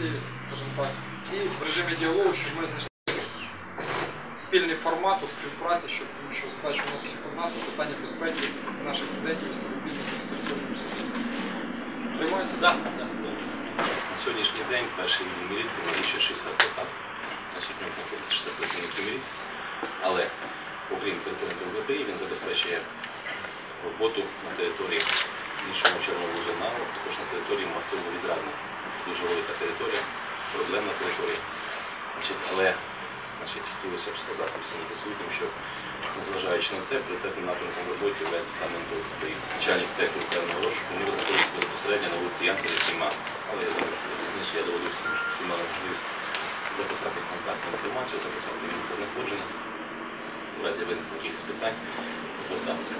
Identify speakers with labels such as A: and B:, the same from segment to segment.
A: скажімо так, і в режимі діалогу, щоб ми знайшли спільний формат у співпраці, щоб тому що задача у нас всіх одна це питання безпеки наших студентів і співробітників на. Приймається?
B: Так. На сьогоднішній день перший відділ міліції налічує 60 посад, значить в ньому знаходиться 60 працівників міліції, але окрім території ЛГПІ, він забезпечує роботу на території іншого чорного зоналу, також на території масиву відрадних. Дуже велика територія, проблемна територія. Значить, але значить, хотілося б сказати всім присутнім, що незважаючи на це, пріоритетним напрямком роботи є саме НТО. Начальник сектору певного розшуку, вони знаходяться безпосередньо на вулиці Янкові 7 Але що я доведу всім, що мали можливість записати контактну інформацію, записати місце знаходження. В разі виникнення якихось питань звертатися.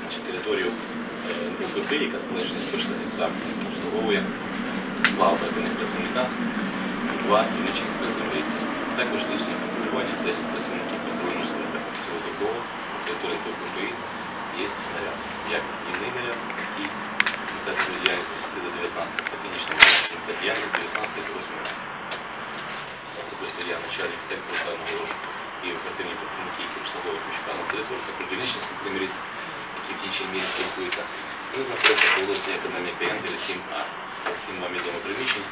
B: Значить, територію НПП, яка складає 160 гектар, обслуговує два оперативних працівника і два дільничі інспектори міліції. Також здійснює патрулювання 10 працівників патрульної служби. Цілодобово на території НПП є наряд, як дільний наряд і несе свою діяльність з 10 до 19, технічна несе діяльність з 19 до 8. Особисто я начальник сектору певного розшуку і оперативні працівники, які обслуговують військову територію, також дільничні інспектори міліції, які в іншій мірі спілкуються. Ми знаходимося по вулиці Академіка Янгеля 7А. Це всім вам відомо приміщення.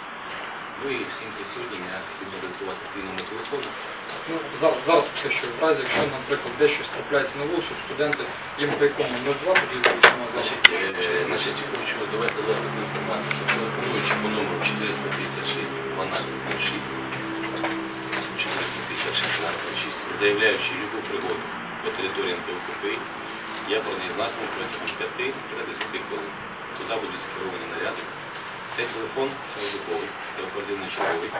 B: Ну і всім присутнім я хотів би диктувати свій номер телефону.
A: Ну, зараз, зараз поки що, в разі, якщо, наприклад, десь щось трапляється на вулицю, студенти, їм по якому 02 буде телефонувати.
B: Значить, е, на хочу довести до вас таку інформацію, що телефонуючи по номеру 456 1206, 456 1206, заявляючи любу пригоду по території НТОКПІ, я про неї знатиму протягом 5-10 хвилин. Туди будуть скеровані наряди. Цей телефон цілодобовий, це оперативний черговий,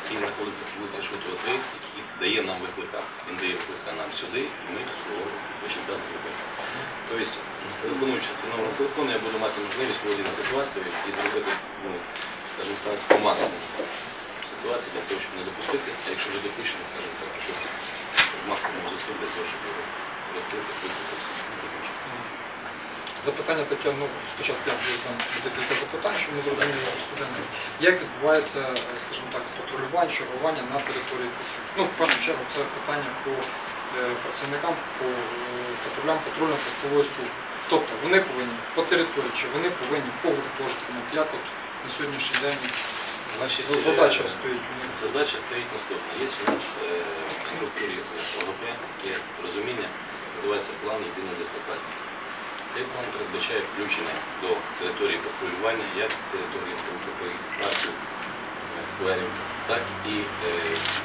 B: який знаходиться по вулиці Шутова 3, який дає нам виклика. Він дає виклика нам сюди, і ми обслуговуємо вихідка зробити. Тобто, телефонуючи з номером телефону, я буду мати можливість володіти ситуацією і зробити, ну, скажімо так, по максимуму ситуації для того, щоб не допустити, а якщо вже допущено, скажімо так, щоб максимум зусиль для того, щоб його.
A: Запитання таке, ну спочатку я вже там декілька запитань, щоб ми зрозуміли про студентів. Як відбувається, е, скажімо так, патрулювання, чергування на території? Ну, в першу чергу, це питання по е, працівникам, по е, патрулям патрульно-постової служби. Тобто вони повинні по території, чи вони повинні по гуртожиткам. Як от на сьогоднішній день
B: Значить,
A: за- задача стоїть у?
B: Задача стоїть наступна. Є у нас е, в структурі ОГП є розуміння, називається план єдиної дислокації. Цей план передбачає включення до території патрулювання як території ОГП, парків, е, скверів, так і е,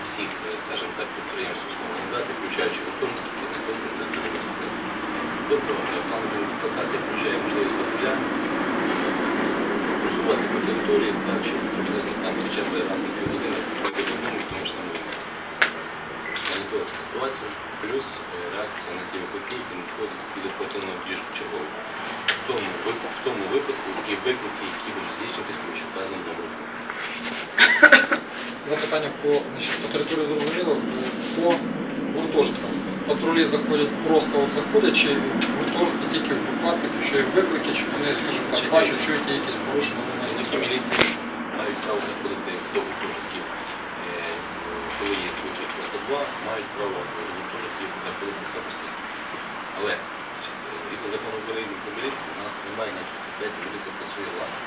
B: всіх, е, скажімо так, підприємств організацій, включаючи гуртожитки, які знаходяться на території університету. Тобто план єдиної дислокації включає можливість патруля просувати по території, так, щоб приблизно там на півгодини бути в тому місці. Моніторити ситуацію, плюс е, реакція на надходять під оперативну діжку чергову. В тому, в тому випадку і виклики, які будуть здійснюватися по вказаному номеру.
A: Запитання по, значить, по території зрозуміло, по гуртожиткам. Патрулі заходять просто от заходять, чи в гуртожитки тільки в випадку, якщо є виклики, чи вони, скажімо так, бачать, що є якісь порушення.
B: Працівники міліції мають право заходити до гуртожитків, коли є виклик 102, мають право до гуртожитків заходити самостійно. Але е, згідно закону України про міліцію, у нас немає ніяких секретів, міліція працює власне.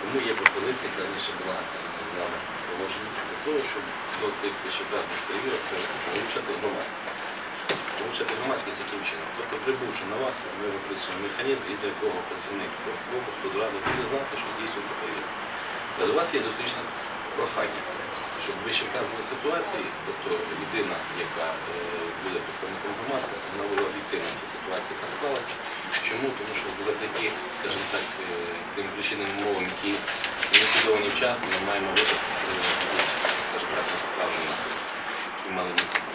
B: Тому є пропозиція, яка раніше була е, з нами положена, для того, щоб до цих вищевказаних перевірок е, залучати громадськість. Залучати громадськість яким чином? Тобто, прибувши на вахту, ми випрацюємо механізм, згідно якого працівник пропуску до буде знати, що здійснюється перевірка. До вас є зустрічне прохання, щоб в вищевказаній ситуації, тобто людина, яка е, буде представником громадськості, вона була об'єктивна в тій ситуації, яка склалася. Чому? Тому що завдяки, скажімо так, е, тим причинним умовам, які не ліквідовані вчасно, ми маємо випадки, скажімо так, неправильно наслідки. І мали місце там.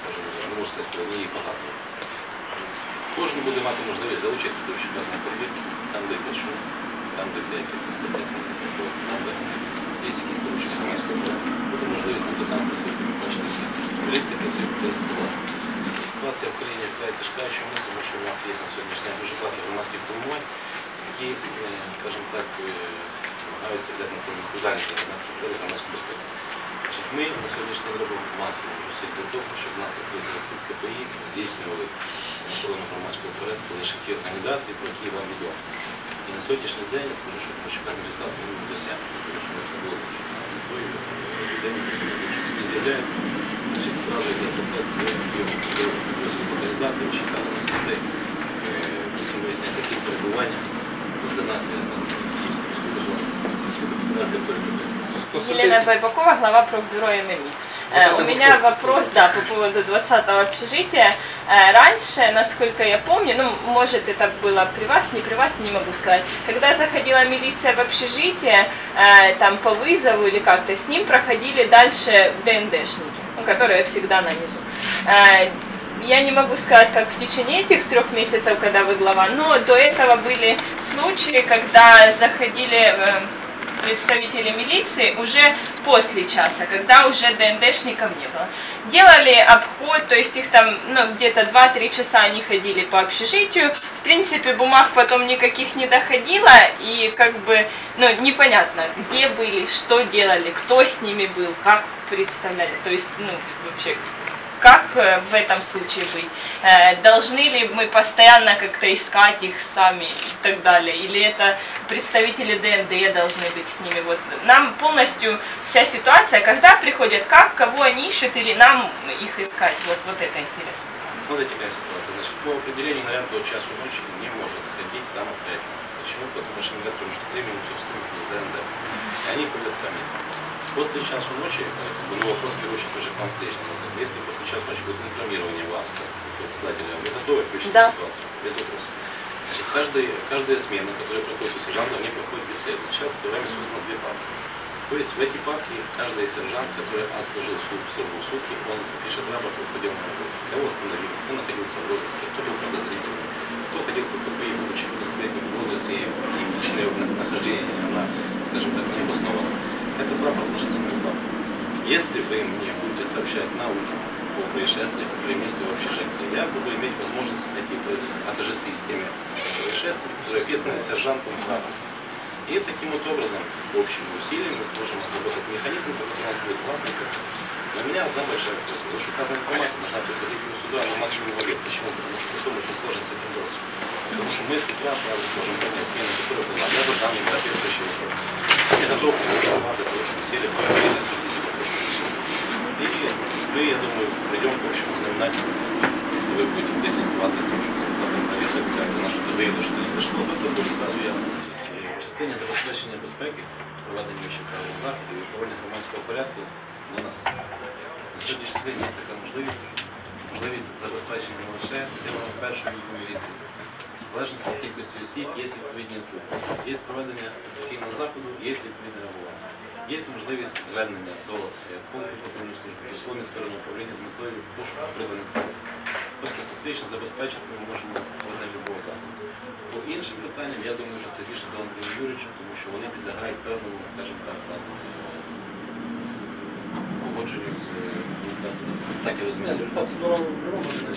B: Скажімо, не можу сказати, про одні багато. Кожен буде мати можливість залучитися до вчасної перевірки, там, де шум, там, де йде якісь інтерпретації, там, де є якісь порушення громадського права. Буде можливість бути там присутнім, бачитися. Міліція працює по принципу власності. Ситуація в країні вкрай тяжка, чому? Тому що у нас є на сьогоднішній день дуже багато громадських формувань, які які, е, скажімо так, е, намагаються взяти на себе відповідальність за громадські права громадську безпеку. Значить, Ми на сьогоднішній день робимо максимум зусиль для того, щоб в нас відкрити КПІ здійснювали охорону громадського порядку лише ті організації, про які вам відомо. На сьогоднішній день я скажу, що почекати результат ми не досягнемо, тому що у було таких людей, які собі з'являється. чим зразу йде процес організації, чекати людей, потім виясняється ті перебування, Для нас є там
C: Елена Байбакова, глава профбюро ММИ.
A: 20-го
C: У меня вопрос, да, по поводу 20-го общежития. Раньше, насколько я помню, ну, может, это было при вас, не при вас, не могу сказать. Когда заходила милиция в общежитие, там по вызову или как-то, с ним проходили дальше ДНДшники, ну, которые всегда на низу. Я не могу сказать, как в течение этих трех месяцев, когда вы глава, но до этого были случаи, когда заходили э, представители милиции уже после часа, когда уже ДНДшников не было. Делали обход, то есть их там ну, где-то 2-3 часа они ходили по общежитию. В принципе, бумаг потом никаких не доходило, и как бы, ну, непонятно, где были, что делали, кто с ними был, как представляли. То есть, ну, вообще, как э, в этом случае быть? Э, Должны ли мы постоянно как-то искать их сами и так далее? Или это представители ДНД должны быть с ними? Вот нам полностью вся ситуация, когда приходят, как, кого они ищут, или нам их искать? Вот, вот это интересно.
B: Смотрите, какая ситуация. Значит, по определению наряд до часу ночи не может ходить самостоятельно. Почему? Потому что мы готовим, что время отсутствует из ДНД. И они ходят совместно. После часу ночи, э, бы, ну, вопрос, в первую очередь, уже к вам встречный. Вот, Если после часу ночи будет информирование вас, как председателя, вы готовы включить
C: Да.
B: ситуацию? Без вопросов. Значит, каждый, каждая смена, которая проходит у сержанта, они проходят бесследно. Сейчас в время создано две папки. То есть в эти папки каждый сержант, который отслужил су- службу в сутки, он пишет рапорт о проделанной работе. Кого остановил, кто находился в розыске, кто был подозрительным, кто ходил по КПИ, будучи в 20-летнем возрасте, и личное на- нахождение, она, скажем так, не обоснована. Этот рапорт ложится в мою папку. Если вы мне будете сообщать на утро о происшествиях, которые месте в общежитии, я буду иметь возможность найти, то есть отождествить с теми происшествиями, которые сержантом рапорте. И таким вот образом, общим усилием мы сможем разработать механизм, по которому у нас будет классный процесс. У меня одна большая просьба. Вышеуказанная информация должна приходить к суду, а не максимум в. Почему? Потому что потом очень сложно с этим бороться. Потому что мы с утра сразу сможем понять была. Я задам им соответствующие вопросы. Я готов голосовать за то, чтобы сели поговорили, обсудить вопросы. И мы, я думаю, придем к общему знаменателю. Если вы будете в ситуации, то что надо проверить, как на що-то виявило, що не дошло, то буде сразу явно. І в частині забезпечення безпеки, проведення ще правил заходів і проведення громадського порядку на нас. На сьогоднішній день є така можливість, можливість забезпечення не лише силами першої відділу міліції. в залежності від кількості осіб є відповідні інструкції. Є проведення офіційного заходу, є відповідне реагування. Є можливість звернення до пункту патрульної служби, до свого міського управління з метою пошуку приданих сил. Тобто фактично забезпечити ми можемо проведення любого заходу. По іншим питанням, я думаю, що це більше до Андрія Юрійовича, тому що вони підлягають певному, скажімо так, там, е, погодженню з е, міністерством. Так я розумію.
A: Процедура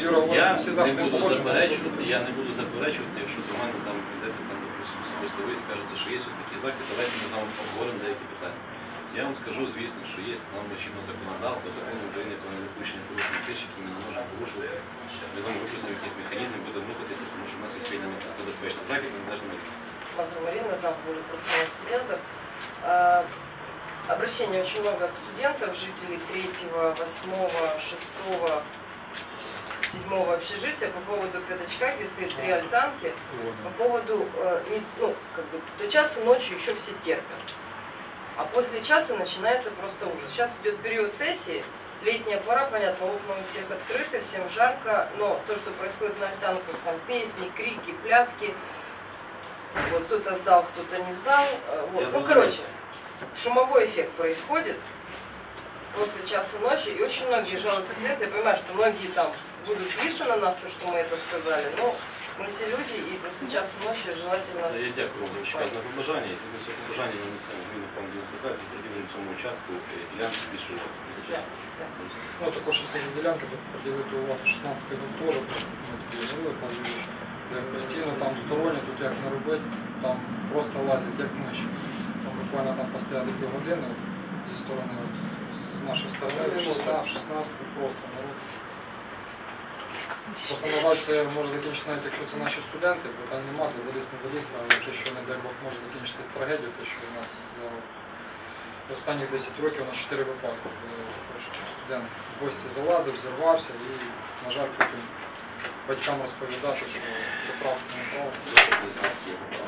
A: Юра говорить,
B: Я
A: що всі
B: не
A: заходи
B: буду
A: погоджені.
B: заперечувати, я не буду заперечувати, якщо до мене там прийдете там, допустим, особисто ви і скажете, що є ось такий захід, давайте ми з вами обговоримо деякі питання. Я вам скажу, звісно, що є нам чинне законодавство, закон України про недопущення порушення тих, які ми не можемо порушувати. Ми з вами випустимо якийсь механізм, будемо рухатися, тому що в нас є спільна мета. Забезпечити захід на належному рівні.
D: Мазур Марина, замполе профильных студентов. Обращений очень много от студентов, жителей 3, 8, 6, 7 общежития по поводу пятачка, где стоит три альтанки, по поводу, э, не- ну, как бы, до часа ночи еще все терпят. А после часа начинается просто ужас. Сейчас идет период сессии, летняя пора, понятно, окна у всех открыты, всем жарко, но то, что происходит на альтанках, там песни, крики, пляски, вот кто-то сдал, кто-то не сдал, э, вот.
B: Я
D: ну, короче, шумовой эффект происходит после часа ночи, и очень многие жалуются след, я понимаю, что многие там будут злиться на нас, то, что мы это сказали, но мы все люди, и после часа ночи желательно
B: Я дякую вам за вичерпне побажання. І сьогодні цього побажання ми несемо зміни по 95 і приділимо цьому участку е, ділянки більше
D: Да,
B: визначення.
D: да.
A: Ну, також із ділянки тут приділити увагу 16 го теж, ми тоді говорили, пан Юрійович, де постійно там сторонні, тут як не робити, там просто лазять як миші. Буквально там постояли півгодини зі сторони, з- нашої сторони, в 16, в 16 просто народ. Просто, на жаль, це може закінчити навіть якщо це наші студенти, бо там нема, де заліз, не заліз, але те, що не дай Бог може закінчити трагедію, те, що у нас за останні 10 років у нас 4 випадки, коли студент в гості залазив, зірвався і, на жаль, потім батькам розповідати, що це правда не правда.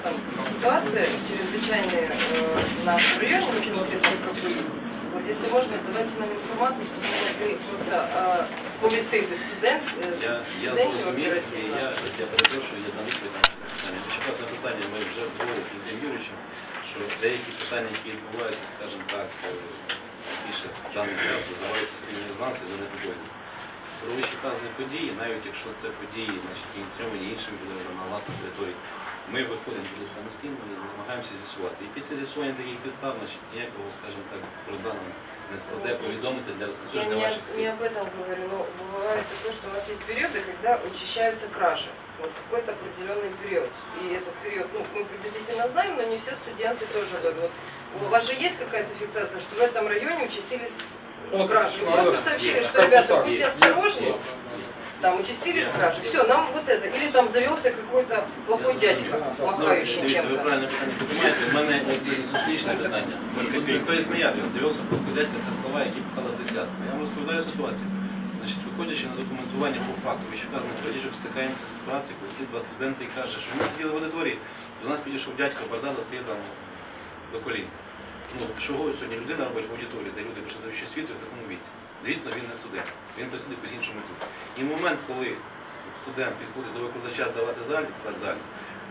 D: Там ситуация чрезвычайная э, в нашем районе, в общем, вот это КПИ. Вот если можно, давайте нам информацию, чтобы мы могли просто э, сповістити студент, э,
B: Я, я
D: студентів
B: зрозумів, і
D: оперативно.
B: я, я перепрошую, я на відповідь на це запитання. Чи власне питання ми вже говорили з Андрієм Юрійовичем, що деякі питання, які відбуваються, скажімо так, е, більше в даний час визиваються спільні резонанси за непогодні. Про вищеказані події, навіть якщо це події, значить, ініційовані іншими підрозділами на власній території, ми виходимо туди самостійно і намагаємося з'ясувати. І після з'ясування таких підстав, значить, ніякого, скажімо так, труда нам не складе повідомити для
D: Я
B: розповсюдження
D: не,
B: ваших
D: не
B: сил.
D: об этом говорю, но бывает такое, что у нас есть периоды, когда учащаются кражи. Вот какой-то определенный период. И этот период, ну, мы приблизительно знаем, но не все студенты тоже. Вот у вас же есть какая-то фиксация, что в этом районе участились
A: Вот,
D: кражи? Вы
A: да,
D: Просто
A: да.
D: сообщили,
B: Есть.
D: что, ребята,
A: Корпуса
D: будьте
B: есть.
D: осторожнее.
A: Да, да, да.
D: Там участились
B: Я-
D: кражи. Все, нам вот это. Или там завелся какой-то плохой
B: Я
D: дядька,
A: зрозумів.
B: Ну,
D: махающий
B: дивіться, ви
D: чем-то.
B: правильно питання піднімаєте. У мене якби зустрічне питання. Не стоїть сміятися. З'явився проходятька, це слова, які писали десятку. Я вам розповідаю ситуацію. Значить, виходячи на документування по факту, вищеказаних крадіжок, стикаємося з ситуацією, коли слід два студенти і каже, що ми сиділи в аудиторії, до нас підійшов дядько, бардала стоїть там до колін. Ну, чого сьогодні людина робить в аудиторії, де люди прийшли за вищу освіту в такому віці? Звісно, він не студент, він присидить по іншому тут. І в момент, коли студент підходить до викладача здавати залі, залі,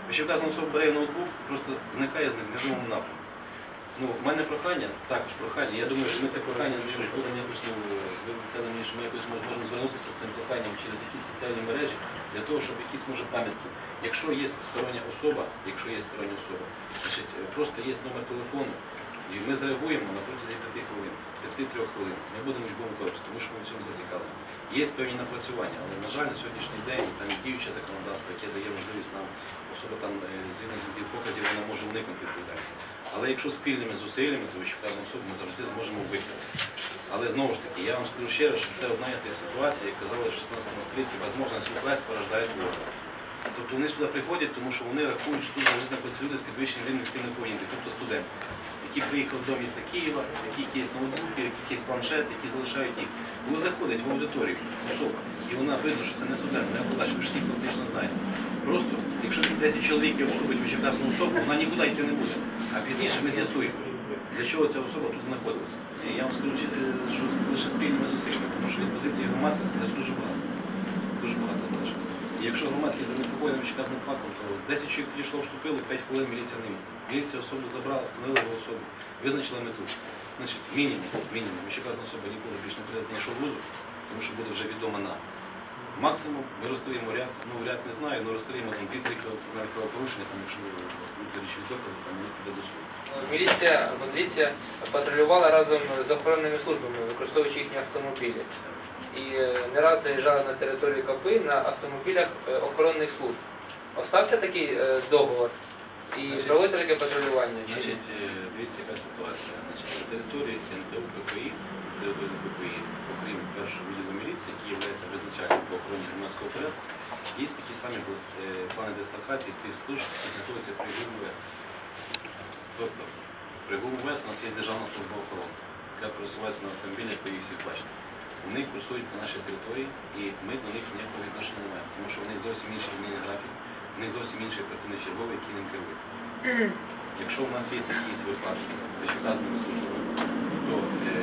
B: вищеказана особа бере ноутбук, просто зникає з ним в невідомому напрямку. Ну, в мене прохання, також прохання. Я думаю, що ми це прохання Юрійович, якось, ну, це мені, що ми якось можемо звернутися з цим проханням через якісь соціальні мережі, для того, щоб якісь може пам'ятки. Якщо є стороння особа, якщо є стороння особа, значить е, просто є номер телефону, і ми зреагуємо на протязі 5 хвилин, 5-3 хвилин. Ми будемо учбовим корпусом, тому що ми в цьому зацікавлені. Є певні напрацювання, але на жаль, на сьогоднішній день там діюче законодавство, яке дає можливість нам особа там е, згідно з показів, вона може уникнути відповідальності. Але якщо спільними зусиллями, то вищуказану особу ми завжди зможемо викрити. Але знову ж таки, я вам скажу ще раз, що це одна із тих ситуацій, як казали в 16 столітті, возможність власть порождає зло. Тобто вони сюди приходять, тому що вони рахують, що тут завжди знаходяться люди з підвищеним рівнем активної поведінки, тобто студенти, які приїхали до міста Києва, в яких є ноутбуки, в яких є планшети, які залишають їх. Коли заходить в аудиторію особа, і вона видно, що це не студент, не викладач, ви ж всі фактично знаєте. Просто, якщо 10 чоловік обслуговують вищеказану особу, вона нікуди йти не буде. А пізніше ми з'ясуємо, для чого ця особа тут знаходилася. І я вам скажу, що лише спільними зусиллями, тому що від позиції громадськості теж дуже багато. Дуже багато залежить. Якщо громадськість занепокоєним вищеказаним фактом, то 10 чоловік підійшло, вступили, 5 хвилин міліція на місці. Міліція особу забрала, встановила його особу, визначила мету. Значить, мінімум, мінімум, вищеказана особа ніколи більше не прийде нашу вузу, тому що буде вже відома нам. Максимум ми розкриємо ряд, ну ряд не знаю, але розкриємо там 2-3 правопорушення, там, якщо будуть річні докази, там вони піде до суду.
E: Міліція міліція патрулювала разом з охоронними службами, використовуючи їхні автомобілі. І е, не раз заїжджали на територію КП на автомобілях е, охоронних служб. Остався такий е, договор і проводиться таке патрулювання. Чи?
B: Значить, дивіться, яка ситуація. Значить, на території НТУ КПІ, території КПІ, окрім першого відділу міліції, який є визначальним по охороні громадського порядку, є такі самі плани дислокації тих служб, які знаходяться при ГУВС. Тобто, при ГУВС у нас є державна служба охорони, яка пересувається на автомобілях, ви їх всі бачите. Вони курсують по нашій території, і ми до них ніякого відношення не маємо, тому що них зовсім інший змінний графік, у них зовсім інший оперативний черговий, який ним керує. Якщо у нас є якісь випадки, вищеказаними службами, то е,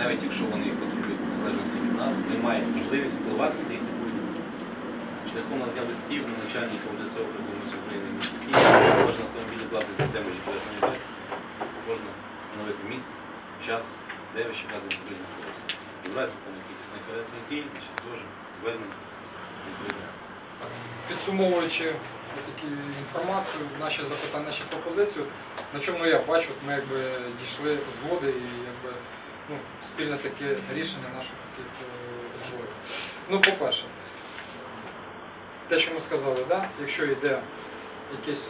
B: навіть якщо вони патрулюють в залежності від нас, ми маємо можливість впливати на політику. Шляхом надання листів на начальника ОДСО прибулиці України в місті кожен автомобіль платить систему GPS навігації, можна встановити місце, час, де вищеказані буде знаходитися. І в там якихось некоректних дій, значить, теж звернення відповідається.
A: Підсумовуючи таку інформацію, наші запитання, наші пропозиції, на чому я бачу, ми якби дійшли згоди і якби ну, спільне таке рішення наших таких е. Ну, по-перше, те, що ми сказали, да? якщо йде якесь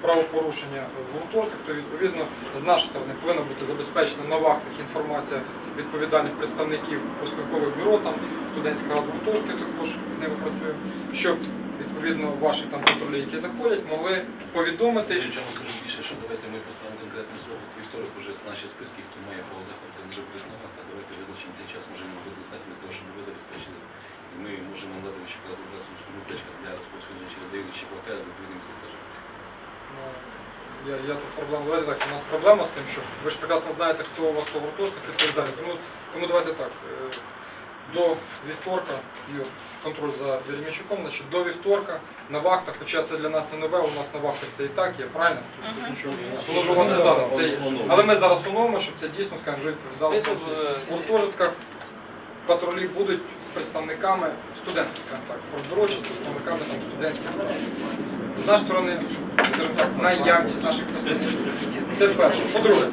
A: правопорушення в то відповідно з нашої сторони повинна бути забезпечена на вахтах інформація відповідальних представників проспілкових бюро, там студентська рада гуртожитки також з ними працюємо, щоб відповідно ваші там патрулі, які заходять, могли повідомити.
B: Я чому скажу більше, що давайте ми поставимо конкретний срок вівторок уже з наші списки, хто має право заходити, вже буде на. Давайте визначимо цей час, може він буде достатньо для того, щоб ви забезпечили. І ми можемо надати Луганського містечка для розповсюдження через заявничі квартири з відповідним інструктажем.
A: Ну, Я, я тут проблема. Давайте так, у нас проблема з тим, що ви ж прекрасно знаєте, хто у вас по гуртожитку відповідальний. Тому, тому давайте так. е, До вівторка Юр, контроль за Деремічуком, значить до вівторка на вахтах, хоча це для нас не нове, у нас на вахтах це і так є, правильно? Тобто нічого. Воно ж у вас і зараз це є. Але ми зараз оновимо, щоб це дійсно, скажімо, відповідало.
E: Е,
A: В гуртожитках патрулі будуть з представниками студентських, скажімо так, прокурор чи з представниками там, студентських. З нашої сторони, скажімо так, наявність наших представників. Це перше. По-друге,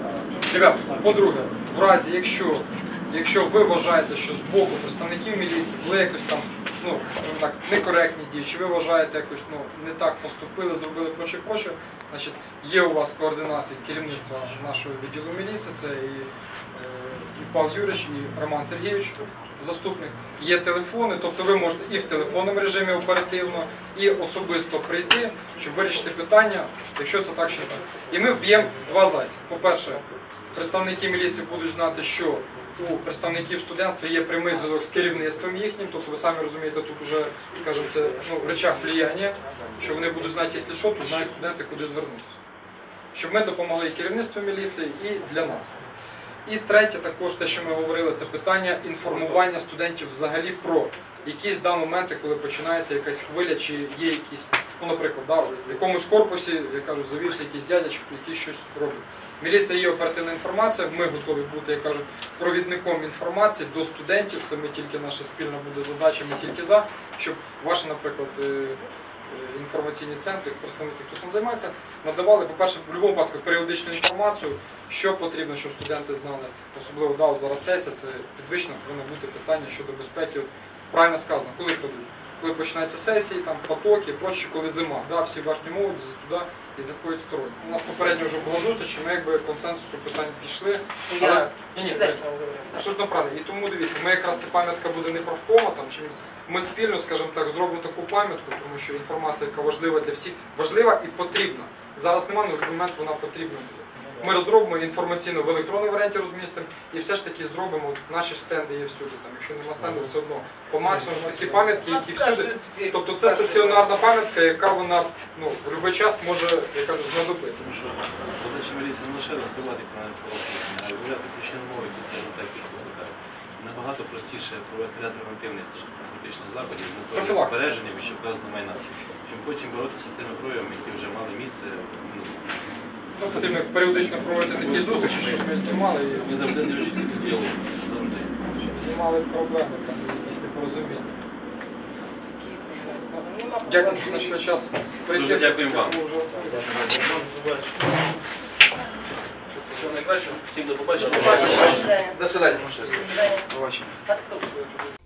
A: ребята, по-друге, в разі, якщо, якщо ви вважаєте, що з боку представників міліції були якось там, ну, скажімо так, некоректні дії, чи ви вважаєте якось ну, не так поступили, зробили проче проче, значить, є у вас координати керівництва нашого відділу міліції, це і, е, Павло Юрич, і Роман Сергійович, заступник. Є телефони, тобто ви можете і в телефонному режимі оперативно, і особисто прийти, щоб вирішити питання, якщо це так чи так. І ми вб'ємо два зайця. По-перше, представники міліції будуть знати, що у представників студентства є прямий зв'язок з керівництвом їхнім, тобто ви самі розумієте, тут вже, скажімо, це ну, речах влияння, що вони будуть знати, якщо що, то знають студенти, куди звернутися. Щоб ми допомогли і керівництву міліції, і для нас. І третє, також те, що ми говорили, це питання інформування студентів взагалі про якісь да, моменти, коли починається якась хвиля, чи є якісь, ну, наприклад, да, в якомусь корпусі, я кажу, завівся якийсь дядячок, який щось робить. Міліція є оперативна інформація, ми готові бути, як кажуть, провідником інформації до студентів. Це ми тільки наша спільна буде задача, ми тільки за, щоб ваші, наприклад, е, інформаційні центри, представники, хто цим займається, надавали, по-перше, в будь-якому випадку періодичну інформацію, що потрібно, щоб студенти знали. Особливо да, зараз сесія, це підвищено, повинно бути питання щодо безпеки. Правильно сказано, коли крадуть. Коли починаються сесії, там потоки, прочі, коли зима, да, всі верхні молоді туди і заходять сторонні. У нас попередньо вже була зустріч, і ми якби консенсусу питань пішли. Але
D: Я
A: ні, ні,
D: сідайте.
A: абсолютно правильно. І тому дивіться, ми якраз ця пам'ятка буде не профкома там чи ми спільно, скажімо так, зробимо таку пам'ятку, тому що інформація, яка важлива для всіх, важлива і потрібна. Зараз немає, але в момент вона потрібна буде. Ми розробимо інформаційно в електронному варіанті розмістимо і все ж таки зробимо от наші стенди є всюди. Там, якщо нема стенду, все одно по максимуму такі пам'ятки, які всюди. Тобто це стаціонарна пам'ятка, яка вона ну, в будь-який час може, я кажу, знадобити.
B: Тому що задача міліції не лише розкривати правопорушення, а й виявляти ключові так, їх викликають. Набагато простіше провести ряд превентивних наркотичних заходів з метою збереження вищевказаного майна, чим потім боротися з тими проявами, які вже мали місце. Ну,
A: потрібно періодично проводити такі зустрічі, щоб ми знімали і
B: Ми завжди не до діалогу. Завжди.
A: знімали проблеми, там, якісь непорозуміння. Дякую, що знайшли час прийти.
B: Дуже дякуємо вам.
F: Всього найкращого, всім до побачення.
D: До свидания.
E: До свидання.
D: До свидания. Открыл.